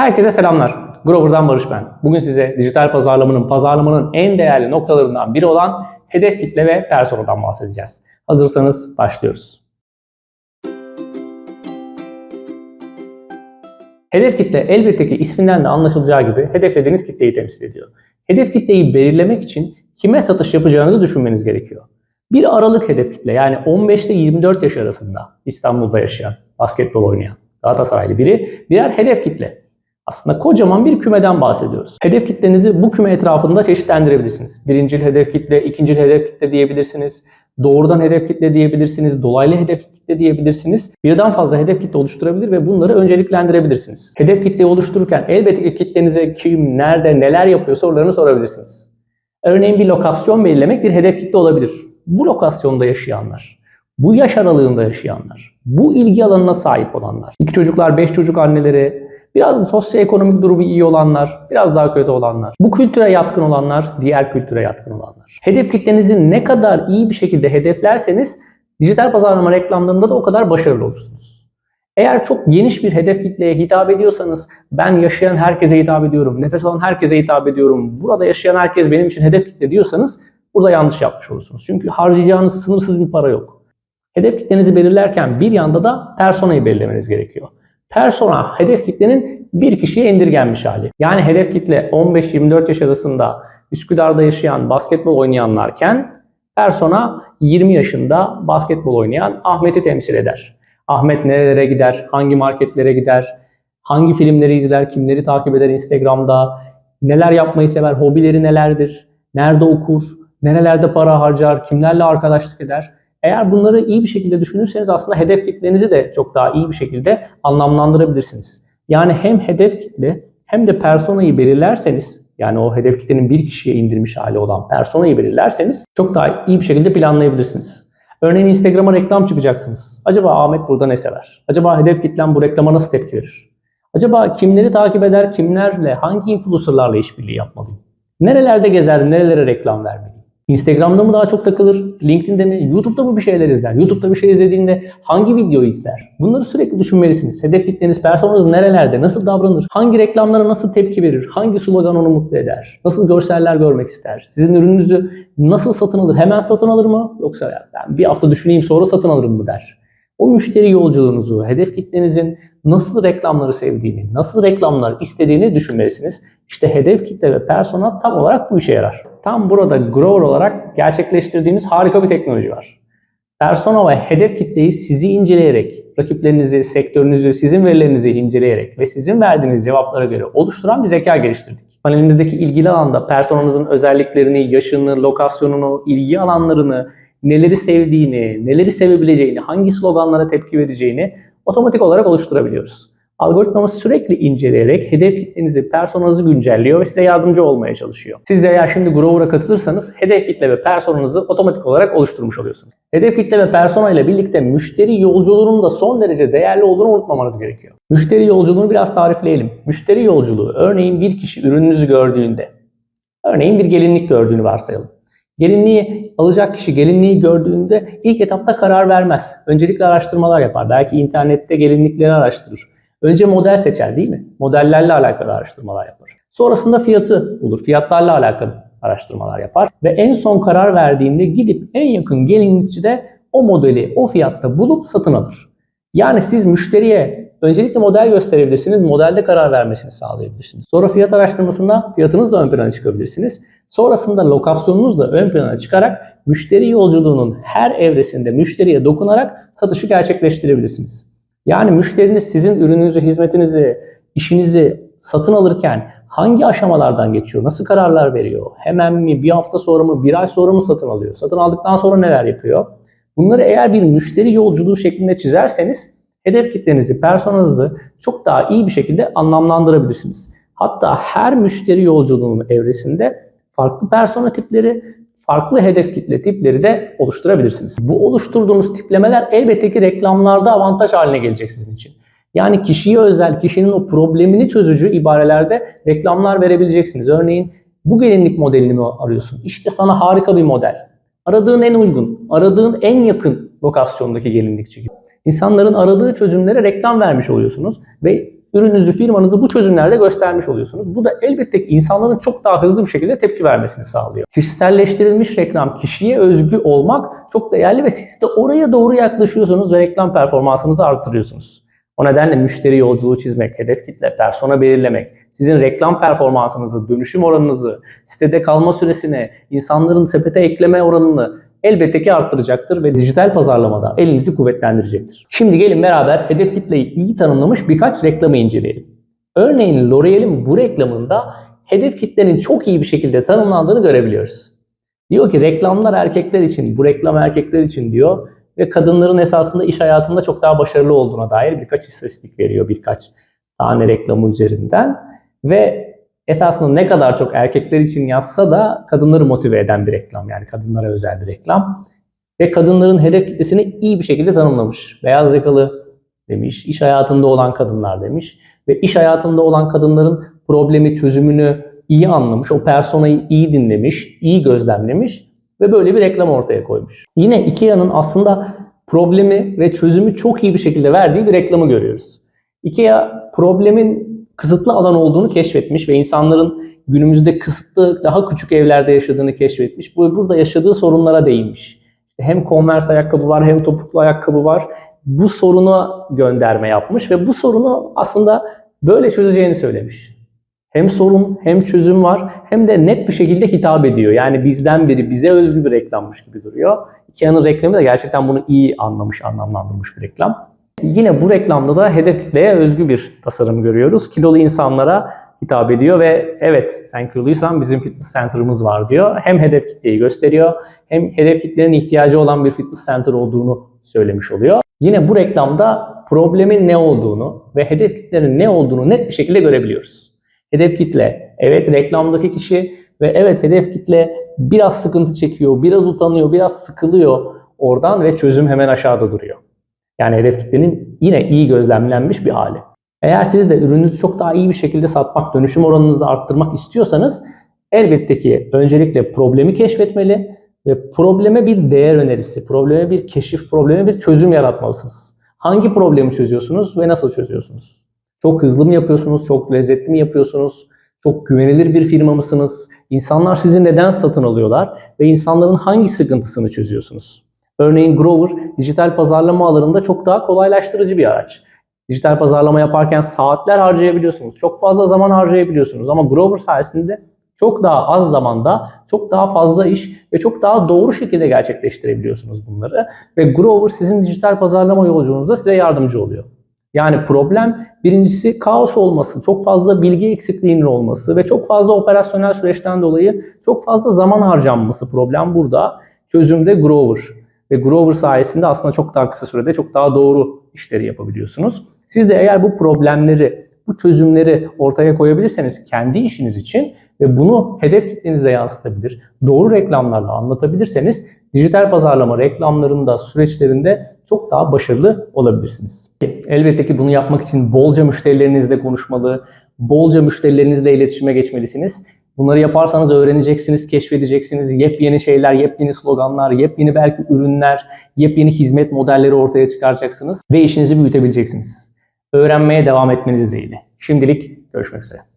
Herkese selamlar. Grover'dan Barış ben. Bugün size dijital pazarlamanın, pazarlamanın en değerli noktalarından biri olan hedef kitle ve personadan bahsedeceğiz. Hazırsanız başlıyoruz. Hedef kitle elbette ki isminden de anlaşılacağı gibi hedeflediğiniz kitleyi temsil ediyor. Hedef kitleyi belirlemek için kime satış yapacağınızı düşünmeniz gerekiyor. Bir aralık hedef kitle yani 15 ile 24 yaş arasında İstanbul'da yaşayan, basketbol oynayan, Galatasaraylı biri birer hedef kitle. Aslında kocaman bir kümeden bahsediyoruz. Hedef kitlenizi bu küme etrafında çeşitlendirebilirsiniz. Birincil hedef kitle, ikincil hedef kitle diyebilirsiniz. Doğrudan hedef kitle diyebilirsiniz. Dolaylı hedef kitle diyebilirsiniz. Birden fazla hedef kitle oluşturabilir ve bunları önceliklendirebilirsiniz. Hedef kitleyi oluştururken elbette ki kitlenize kim, nerede, neler yapıyor sorularını sorabilirsiniz. Örneğin bir lokasyon belirlemek bir hedef kitle olabilir. Bu lokasyonda yaşayanlar, bu yaş aralığında yaşayanlar, bu ilgi alanına sahip olanlar, iki çocuklar, beş çocuk anneleri, biraz sosyoekonomik durumu iyi olanlar, biraz daha kötü olanlar, bu kültüre yatkın olanlar, diğer kültüre yatkın olanlar. Hedef kitlenizi ne kadar iyi bir şekilde hedeflerseniz dijital pazarlama reklamlarında da o kadar başarılı olursunuz. Eğer çok geniş bir hedef kitleye hitap ediyorsanız ben yaşayan herkese hitap ediyorum, nefes alan herkese hitap ediyorum, burada yaşayan herkes benim için hedef kitle diyorsanız burada yanlış yapmış olursunuz. Çünkü harcayacağınız sınırsız bir para yok. Hedef kitlenizi belirlerken bir yanda da personayı belirlemeniz gerekiyor. Persona hedef kitlenin bir kişiye indirgenmiş hali. Yani hedef kitle 15-24 yaş arasında Üsküdar'da yaşayan basketbol oynayanlarken persona 20 yaşında basketbol oynayan Ahmet'i temsil eder. Ahmet nerelere gider, hangi marketlere gider, hangi filmleri izler, kimleri takip eder Instagram'da, neler yapmayı sever, hobileri nelerdir, nerede okur, nerelerde para harcar, kimlerle arkadaşlık eder. Eğer bunları iyi bir şekilde düşünürseniz aslında hedef kitlenizi de çok daha iyi bir şekilde anlamlandırabilirsiniz. Yani hem hedef kitle hem de personayı belirlerseniz yani o hedef kitlenin bir kişiye indirmiş hali olan personayı belirlerseniz çok daha iyi bir şekilde planlayabilirsiniz. Örneğin Instagram'a reklam çıkacaksınız. Acaba Ahmet burada ne sever? Acaba hedef kitlem bu reklama nasıl tepki verir? Acaba kimleri takip eder, kimlerle, hangi influencerlarla işbirliği yapmalıyım? Nerelerde gezer, nerelere reklam vermeliyim? Instagram'da mı daha çok takılır? LinkedIn'de mi? YouTube'da mı bir şeyler izler? YouTube'da bir şey izlediğinde hangi videoyu izler? Bunları sürekli düşünmelisiniz. Hedef kitleniz, personanız nerelerde? Nasıl davranır? Hangi reklamlara nasıl tepki verir? Hangi slogan onu mutlu eder? Nasıl görseller görmek ister? Sizin ürününüzü nasıl satın alır? Hemen satın alır mı? Yoksa ya ben bir hafta düşüneyim sonra satın alırım mı der? O müşteri yolculuğunuzu, hedef kitlenizin nasıl reklamları sevdiğini, nasıl reklamlar istediğini düşünmelisiniz. İşte hedef kitle ve persona tam olarak bu işe yarar. Tam burada Grower olarak gerçekleştirdiğimiz harika bir teknoloji var. Persona ve hedef kitleyi sizi inceleyerek, rakiplerinizi, sektörünüzü, sizin verilerinizi inceleyerek ve sizin verdiğiniz cevaplara göre oluşturan bir zeka geliştirdik. Panelimizdeki ilgili alanda personanızın özelliklerini, yaşını, lokasyonunu, ilgi alanlarını, neleri sevdiğini, neleri sevebileceğini, hangi sloganlara tepki vereceğini otomatik olarak oluşturabiliyoruz. Algoritmamız sürekli inceleyerek hedef kitlenizi, personanızı güncelliyor ve size yardımcı olmaya çalışıyor. Siz de eğer şimdi Grover'a katılırsanız hedef kitle ve personanızı otomatik olarak oluşturmuş oluyorsunuz. Hedef kitle ve persona ile birlikte müşteri yolculuğunun da son derece değerli olduğunu unutmamanız gerekiyor. Müşteri yolculuğunu biraz tarifleyelim. Müşteri yolculuğu örneğin bir kişi ürününüzü gördüğünde, örneğin bir gelinlik gördüğünü varsayalım. Gelinliği alacak kişi gelinliği gördüğünde ilk etapta karar vermez. Öncelikle araştırmalar yapar. Belki internette gelinlikleri araştırır. Önce model seçer değil mi? Modellerle alakalı araştırmalar yapar. Sonrasında fiyatı bulur. Fiyatlarla alakalı araştırmalar yapar. Ve en son karar verdiğinde gidip en yakın gelinlikçide o modeli o fiyatta bulup satın alır. Yani siz müşteriye öncelikle model gösterebilirsiniz, modelde karar vermesini sağlayabilirsiniz. Sonra fiyat araştırmasında fiyatınızla ön plana çıkabilirsiniz. Sonrasında lokasyonunuzla ön plana çıkarak müşteri yolculuğunun her evresinde müşteriye dokunarak satışı gerçekleştirebilirsiniz. Yani müşteriniz sizin ürününüzü, hizmetinizi, işinizi satın alırken hangi aşamalardan geçiyor, nasıl kararlar veriyor, hemen mi, bir hafta sonra mı, bir ay sonra mı satın alıyor, satın aldıktan sonra neler yapıyor? Bunları eğer bir müşteri yolculuğu şeklinde çizerseniz hedef kitlenizi, personanızı çok daha iyi bir şekilde anlamlandırabilirsiniz. Hatta her müşteri yolculuğunun evresinde farklı persona tipleri, farklı hedef kitle tipleri de oluşturabilirsiniz. Bu oluşturduğunuz tiplemeler elbette ki reklamlarda avantaj haline gelecek sizin için. Yani kişiye özel, kişinin o problemini çözücü ibarelerde reklamlar verebileceksiniz. Örneğin bu gelinlik modelini mi arıyorsun? İşte sana harika bir model. Aradığın en uygun, aradığın en yakın lokasyondaki gelinlikçi gibi. İnsanların aradığı çözümlere reklam vermiş oluyorsunuz ve ürününüzü, firmanızı bu çözümlerle göstermiş oluyorsunuz. Bu da elbette ki insanların çok daha hızlı bir şekilde tepki vermesini sağlıyor. Kişiselleştirilmiş reklam, kişiye özgü olmak çok değerli ve siz de oraya doğru yaklaşıyorsunuz ve reklam performansınızı arttırıyorsunuz. O nedenle müşteri yolculuğu çizmek, hedef kitle, persona belirlemek, sizin reklam performansınızı, dönüşüm oranınızı, sitede kalma süresini, insanların sepete ekleme oranını elbette ki arttıracaktır ve dijital pazarlamada elinizi kuvvetlendirecektir. Şimdi gelin beraber hedef kitleyi iyi tanımlamış birkaç reklamı inceleyelim. Örneğin L'Oreal'in bu reklamında hedef kitlenin çok iyi bir şekilde tanımlandığını görebiliyoruz. Diyor ki reklamlar erkekler için, bu reklam erkekler için diyor ve kadınların esasında iş hayatında çok daha başarılı olduğuna dair birkaç istatistik veriyor birkaç tane reklamı üzerinden ve esasında ne kadar çok erkekler için yazsa da kadınları motive eden bir reklam yani kadınlara özel bir reklam ve kadınların hedef kitlesini iyi bir şekilde tanımlamış. Beyaz yakalı demiş, iş hayatında olan kadınlar demiş ve iş hayatında olan kadınların problemi, çözümünü iyi anlamış, o personayı iyi dinlemiş, iyi gözlemlemiş ve böyle bir reklam ortaya koymuş. Yine IKEA'nın aslında problemi ve çözümü çok iyi bir şekilde verdiği bir reklamı görüyoruz. IKEA problemin kısıtlı alan olduğunu keşfetmiş ve insanların günümüzde kısıtlı, daha küçük evlerde yaşadığını keşfetmiş. Bu burada yaşadığı sorunlara değinmiş. Hem Converse ayakkabı var hem topuklu ayakkabı var. Bu sorunu gönderme yapmış ve bu sorunu aslında böyle çözeceğini söylemiş. Hem sorun hem çözüm var hem de net bir şekilde hitap ediyor. Yani bizden biri bize özgü bir reklammış gibi duruyor. Ikea'nın reklamı da gerçekten bunu iyi anlamış, anlamlandırmış bir reklam. Yine bu reklamda da hedef kitleye özgü bir tasarım görüyoruz. Kilolu insanlara hitap ediyor ve evet sen kiloluysan bizim fitness center'ımız var diyor. Hem hedef kitleyi gösteriyor hem hedef kitlenin ihtiyacı olan bir fitness center olduğunu söylemiş oluyor. Yine bu reklamda problemin ne olduğunu ve hedef kitlenin ne olduğunu net bir şekilde görebiliyoruz. Hedef kitle, evet reklamdaki kişi ve evet hedef kitle biraz sıkıntı çekiyor, biraz utanıyor, biraz sıkılıyor oradan ve çözüm hemen aşağıda duruyor. Yani hedef kitlenin yine iyi gözlemlenmiş bir hali. Eğer siz de ürününüzü çok daha iyi bir şekilde satmak, dönüşüm oranınızı arttırmak istiyorsanız elbette ki öncelikle problemi keşfetmeli ve probleme bir değer önerisi, probleme bir keşif, probleme bir çözüm yaratmalısınız. Hangi problemi çözüyorsunuz ve nasıl çözüyorsunuz? Çok hızlı mı yapıyorsunuz, çok lezzetli mi yapıyorsunuz, çok güvenilir bir firma mısınız? İnsanlar sizi neden satın alıyorlar ve insanların hangi sıkıntısını çözüyorsunuz? Örneğin Grover dijital pazarlama alanında çok daha kolaylaştırıcı bir araç. Dijital pazarlama yaparken saatler harcayabiliyorsunuz. Çok fazla zaman harcayabiliyorsunuz ama Grover sayesinde çok daha az zamanda çok daha fazla iş ve çok daha doğru şekilde gerçekleştirebiliyorsunuz bunları. Ve Grover sizin dijital pazarlama yolculuğunuzda size yardımcı oluyor. Yani problem birincisi kaos olması, çok fazla bilgi eksikliğinin olması ve çok fazla operasyonel süreçten dolayı çok fazla zaman harcanması problem burada. Çözümde Grover. Ve Grover sayesinde aslında çok daha kısa sürede çok daha doğru işleri yapabiliyorsunuz. Siz de eğer bu problemleri, bu çözümleri ortaya koyabilirseniz kendi işiniz için ve bunu hedef kitlenize yansıtabilir, doğru reklamlarla anlatabilirseniz dijital pazarlama reklamlarında, süreçlerinde çok daha başarılı olabilirsiniz. Elbette ki bunu yapmak için bolca müşterilerinizle konuşmalı, bolca müşterilerinizle iletişime geçmelisiniz. Bunları yaparsanız öğreneceksiniz, keşfedeceksiniz. Yepyeni şeyler, yepyeni sloganlar, yepyeni belki ürünler, yepyeni hizmet modelleri ortaya çıkaracaksınız ve işinizi büyütebileceksiniz. Öğrenmeye devam etmeniz dileğiyle. Şimdilik görüşmek üzere.